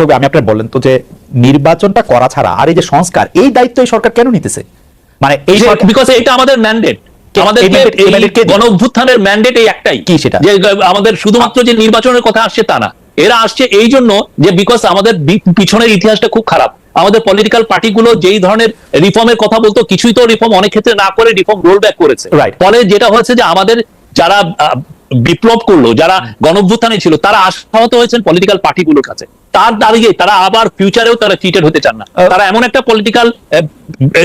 ছবি আমি আপনার তো যে নির্বাচনটা করা ছাড়া আর এই যে সংস্কার এই দায়িত্ব এই সরকার কেন নিতেছে? মানে এই বিকজ এটা আমাদের ম্যান্ডেট আমাদের? গণ অভ্যুত্থানের ম্যান্ডেট এই একটাই। কি সেটা? যে আমাদের শুধুমাত্র যে নির্বাচনের কথা আসছে তা না। এরা আসছে এই জন্য যে বিকজ আমাদের পিছনের ইতিহাসটা খুব খারাপ। আমাদের পলিটিক্যাল পার্টিগুলো যেই ধরনের রিফর্মের কথা বলতো কিছুই তো রিফর্ম অনেক ক্ষেত্রে না করে রিফর্ম রোল ব্যাক করেছে. ফলে যেটা হয়েছে যে আমাদের যারা বিপ্লব করল যারা গণঅভ্যুত্থানে ছিল তারা আশাহত হয়েছেন পলিটিক্যাল পার্টিগুলোর কাছে। তার দাঁড়িয়ে তারা আবার ফিউচারেও তারা চিটেড হতে চান না। তারা এমন একটা পলিটিক্যাল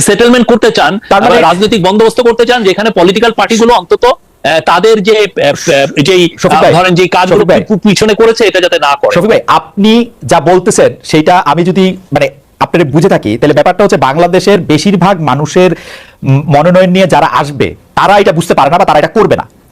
সেটেলমেন্ট করতে চান তার মানে- রাজনৈতিক বন্দোবস্ত করতে চান যেখানে পলিটিক্যাল পার্টিগুলো অন্তত তাদের যে যেই ধরেন যে কাজগুলো পিছনে করেছে এটা যাতে না করে। শফিক ভাই আপনি যা বলতেছেন সেটা আমি যদি মানে আপনার বুঝে থাকি তাহলে ব্যাপারটা হচ্ছে বাংলাদেশের বেশিরভাগ মানুষের মনোনয়ন নিয়ে যারা আসবে তারা এটা বুঝতে পারে না বা তারা এটা করবে না।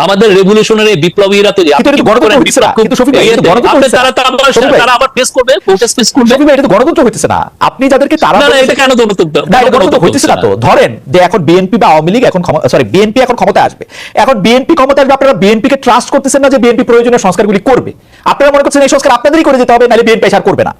আমাদের রেভলিউশনারি বিপ্লবীরা তো গণতন্ত্র তারা তারা আবার- করবে প্রোটেস্ট করবে। এটা তো হইতেছে না। আপনি যাদেরকে তারা এটা কেন গণতন্ত্র? হইতেছে না তো। ধরেন যে এখন বিএনপি বা আওয়ামী লীগ এখন সরি বিএনপি এখন ক্ষমতায় আসবে। এখন বিএনপি ক্ষমতায় আসবে আপনারা বিএনপি কে ট্রাস্ট করতেছেন না যে বিএনপি প্রয়োজনীয় সংস্কারগুলি করবে। আপনারা মনে করছেন এই সংস্কার আপনাদেরই করে যেতে হবে নাহলে বিএনপি আর করবে না।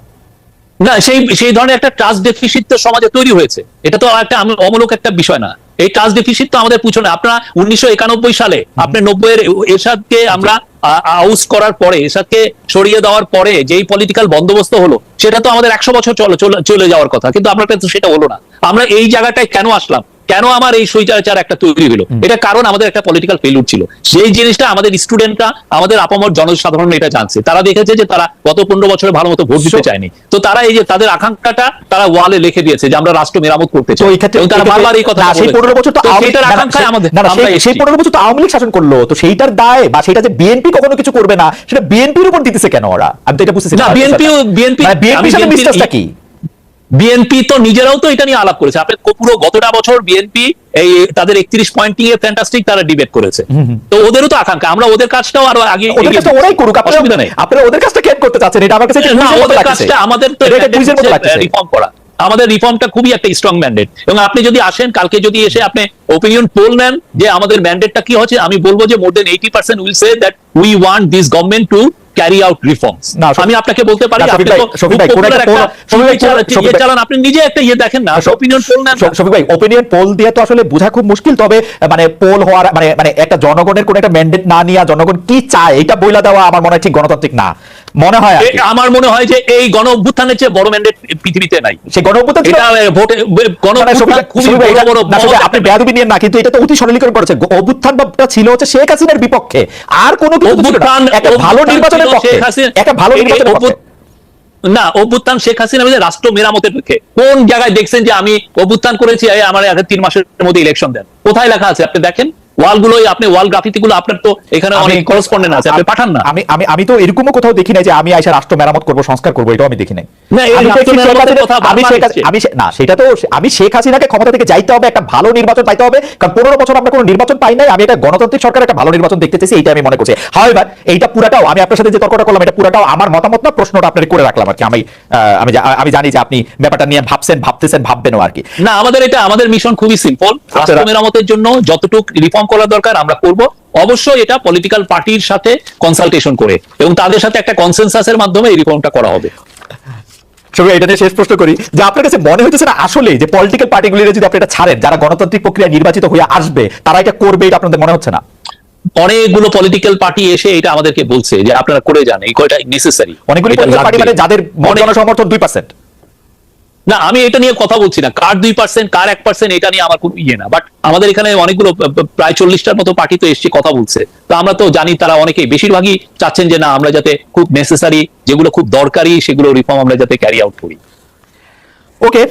না সেই সেই ধরনের একটা ট্রাস্ট ডেফিসিট তো সমাজে তৈরি হয়েছে। এটা তো একটা অমূলক একটা বিষয় না। এই ট্রাস্ট ডেফিসিট তো আমাদের পিছনে। আপনারা উনিশশো একানব্বই সালে আপনার নব্বই এর এরশাদকে আমরা আউস করার পরে, এরশাদকে সরিয়ে দেওয়ার পরে যেই পলিটিক্যাল বন্দোবস্ত হলো, সেটা তো আমাদের একশো বছর চলে- চলে যাওয়ার কথা। কিন্তু আপনার সেটা হলো না। আমরা এই জায়গাটায় কেন আসলাম? কেন আমার এই সৈচার একটা তৈরি হলো? এটা কারণ আমাদের একটা পলিটিক্যাল ফেলুর ছিল। সেই জিনিসটা আমাদের স্টুডেন্টরা আমাদের আপামর জনসাধারণ এটা জানছে। তারা দেখেছে যে তারা গত পনেরো বছরে ভালো মতো ভোট দিতে চায়নি। তো তারা এই যে তাদের আকাঙ্ক্ষাটা তারা ওয়ালে লিখে দিয়েছে যে আমরা রাষ্ট্র মেরামত করতে চাই। ক্ষেত্রে তারা বারবার এই কথা সেই পনেরো বছর তো সেটার আকাঙ্ক্ষায় আমাদের সেই- পনেরো বছর তো আওয়ামী লীগ শাসন করল তো সেইটার দায় বা সেটা যে বিএনপি কখনো কিছু করবে না সেটা বিএনপির উপর দিতেছে কেন ওরা? আমি তো এটা বুঝতেছি না, BNP বিএনপির আমি সাথে বিশ্বাসটা কি? বিএনপি তো নিজেরাও তো এটা নিয়ে আলাপ করেছে। আপনি পুরো গতটা বছর বিএনপি এই তাদের একত্রিশ পয়েন্ট নিয়ে ফ্যান্টাস্টিক তারা ডিবেট করেছে। তো ওদেরও তো আকাঙ্ক্ষা। আমরা ওদের কাজটাও আরও আগে ওদের কাজটা ওরাই করুক। অসুবিধা নেই। আপনারা ওদের কাজটা কেন করতে চাচ্ছেন এটা আমার কাছে না ওদের। কাজটা আমাদের তো। রিফর্ম করা। আমাদের রিফর্মটা খুবই একটা স্ট্রং ম্যান্ডেট এবং আপনি যদি আসেন কালকে যদি এসে আপনি ওপিনিয়ন পোল নেন যে আমাদের ম্যান্ডেটটা কি হচ্ছে আমি বলব যে more than eighty percent will say that we want this government to carry out reforms আমি আপনাকে বলতে পারি আপনি চালান- নিজে একটা ইয়ে দেখেন না ওপিনিয়ন পোল নেন না। শফিক ভাই ওপিনিয়ন পোল দিয়ে তো আসলে বোঝা খুব মুশকিল তবে মানে পোল হওয়ার মানে মানে একটা জনগণের কোন একটা ম্যান্ডেট না নিয়ে জনগণ কি চায় এটা বইলা দেওয়া আমার মনে হয় ঠিক গণতান্ত্রিক না। মনে হয়। আমার মনে হয় যে এই গণ অভ্যুত্থানের চেয়ে বড় ম্যান্ডেট পৃথিবীতে নাই। সেই গণ অভ্যুত্থান এটা ভোটে গণ মানে খুবই বড় বড় আপনি বেয়াদবি নিয়েন না কিন্তু এটা তো অতি সরলীকরণ করেছে। অভ্যুত্থানটা ছিল হচ্ছে শেখ হাসিনার বিপক্ষে। আর কোনো কিছু। অভ্যুত্থান একটা ভালো নির্বাচনের পক্ষে। শেখ হাসিনা- একটা ভালো নির্বাচনের পক্ষে। না অভ্যুত্থান শেখ হাসিনা রাষ্ট্র মেরামতের পক্ষে। কোন জায়গায় দেখছেন যে আমি অভ্যুত্থান করেছি আমার তিন মাসের মধ্যে ইলেকশন দেন। কোথায় লেখা আছে? আপনি দেখেন? ওয়ালগুলো আপনি ওয়াল গ্রাফিতি গুলো আপনার তো এখানে অনেক করসপন্ডেন্ট আছে আপনি পাঠান না। আমি আমি আমি তো এরকমও কোথাও দেখি নাই যে আমি আইসা রাষ্ট্র মেরামত করব সংস্কার করব এটাও আমি দেখি নাই। আমি না সেটা তো আমি শেখ হাসিনাকে ক্ষমতা থেকে যাইতে হবে একটা ভালো নির্বাচন পাইতে হবে কারণ পনেরো বছর আমরা কোনো নির্বাচন পাই নাই আমি একটা গণতান্ত্রিক সরকার একটা ভালো নির্বাচন দেখতে চাইছি এইটা আমি মনে করছি। হাওয়েভার এইটা পুরাটাও আমি আপনার সাথে যে তর্কটা করলাম এটা পুরাটাও আমার মতামত না প্রশ্নটা আপনার করে রাখলাম আর কি। আমি আহ, আমি আমি জানি যে আপনি ব্যাপারটা নিয়ে ভাবছেন ভাবতেছেন ভাববেনও আর কি। না আমাদের এটা আমাদের মিশন খুবই সিম্পল রাষ্ট্র মেরামতের জন্য যতটুকু রিফর্ম করা দরকার আমরা করব। অবশ্যই এটা পলিটিক্যাল পার্টির সাথে কনসালটেশন করে এবং তাদের সাথে একটা কনসেনসাসের মাধ্যমে এই রিফর্মটা করা হবে। ছবি এটা নিয়ে শেষ প্রশ্ন করি। যে আপনার কাছে মনে হইতেছে না আসলে যে পলিটিক্যাল পার্টিগুলির যদি আপনি এটা ছাড়েন যারা গণতান্ত্রিক প্রক্রিয়া নির্বাচিত হয়ে আসবে তারা এটা করবে এটা আপনাদের মনে হচ্ছে না? অনেকগুলো পলিটিক্যাল পার্টি এসে এটা আমাদেরকে বলছে যে আপনারা করে যান এই কয়টা নেসেসারি অনেকগুলি পার্টি মানে যাদের জনসমর্থন দুই পার্সেন্ট না, আমি এটা নিয়ে কথা বলছি না। কার দুই পার্সেন্ট কার এক পার্সেন্ট এটা নিয়ে আমার কোনো ইয়ে না। বাট আমাদের এখানে অনেকগুলো প্রায় চল্লিশটার মতো পার্টি তো এসছে, কথা বলছে। তো আমরা তো জানি তারা অনেকেই, বেশিরভাগই চাচ্ছেন যে না, আমরা যাতে খুব নেসেসারি যেগুলো খুব দরকারি, সেগুলো রিফর্ম আমরা যাতে ক্যারি আউট করি। ওকে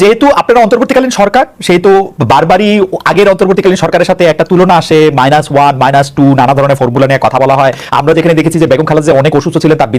যেহেতু আপনারা অন্তর্বর্তীকালীন সরকার, সেহেতু বারবারই আগের অন্তর্বর্তীকালীন সরকারের সাথে একটা তুলনা আসে মাইনাস ওয়ান মাইনাস টু নানা ধরনের ফর্মুলা নিয়ে কথা বলা হয়। আমরা যেখানে দেখেছি যে বেগম খালেদা যে অনেক অসুস্থ ছিলেন, তার